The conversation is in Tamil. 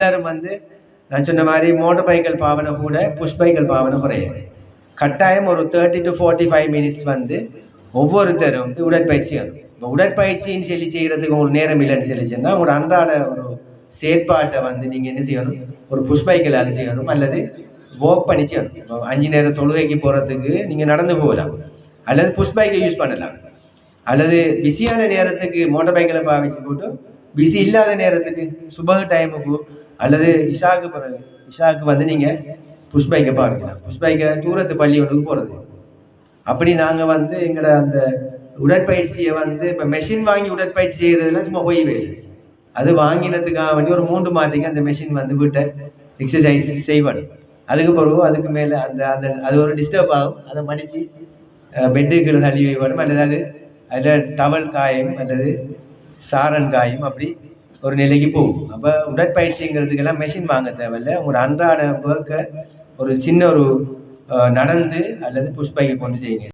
எல்லாரும் வந்து நான் சொன்ன மாதிரி மோட்டர் பைக்கிள் பாவனை கூட புஷ் பைக்கிள் பாவனை குறையும் கட்டாயம் ஒரு thirty to forty five minutes வந்து ஒவ்வொருத்தரும் உடற்பயிற்சி வரும் இப்போ உடற்பயிற்சின்னு சொல்லி செய்கிறதுக்கு உங்களுக்கு நேரம் இல்லைன்னு சொல்லி சொன்னால் உங்களோட அன்றாட ஒரு செயற்பாட்டை வந்து நீங்கள் என்ன செய்யணும்? ஒரு புஷ் பைக்கில் அது செய்யணும். அல்லது வாக் பண்ணி செய்யணும். இப்போ அஞ்சு நேரம் தொழுகைக்கு போகிறதுக்கு நீங்கள் நடந்து போகலாம். அல்லது புஷ் பைக்கை யூஸ் பண்ணலாம். அல்லது பிஸியான நேரத்துக்கு மோட்டார் பைக்கில் பாவிச்சு போட்டு பிஸி இல்லாத நேரத்துக்கு சுபக டைமுக்கு அல்லது இஷாக்கு பிறகு இஷாக்கு வந்து நீங்கள் புஷ் பைக்கை பாவிக்கலாம் புஷ் பைக்கை தூரத்து பள்ளி ஒன்றுக்கு போகிறது அப்படி நாங்கள் வந்து எங்களோட அந்த உடற்பயிற்சியை வந்து இப்போ மெஷின் வாங்கி உடற்பயிற்சி செய்கிறதுல சும்மா போய் இல்லை. அது வாங்கினதுக்காக வேண்டி ஒரு மூன்று மாதத்துக்கு அந்த மெஷின் வந்து வீட்டை எக்ஸசைஸ் செய்வாடு அதுக்கு பிறகு அதுக்கு மேலே அந்த அந்த அது ஒரு டிஸ்டர்ப் ஆகும். அதை மடித்து பெட்டுக்கு தள்ளி வைப்படும் அல்லது அது அதில் டவல் காயும் அல்லது சாரன் காயும் அப்படி ஒரு நிலைக்கு போகும். அப்போ உடற்பயிற்சிங்கிறதுக்கெல்லாம் மெஷின் வாங்க தேவையில்லை. உங்களோட அன்றாட ஒர்க்கை ஒரு சின்ன ஒரு நடந்து அல்லது புஷ் பைக்கை கொண்டு செய்யுங்க.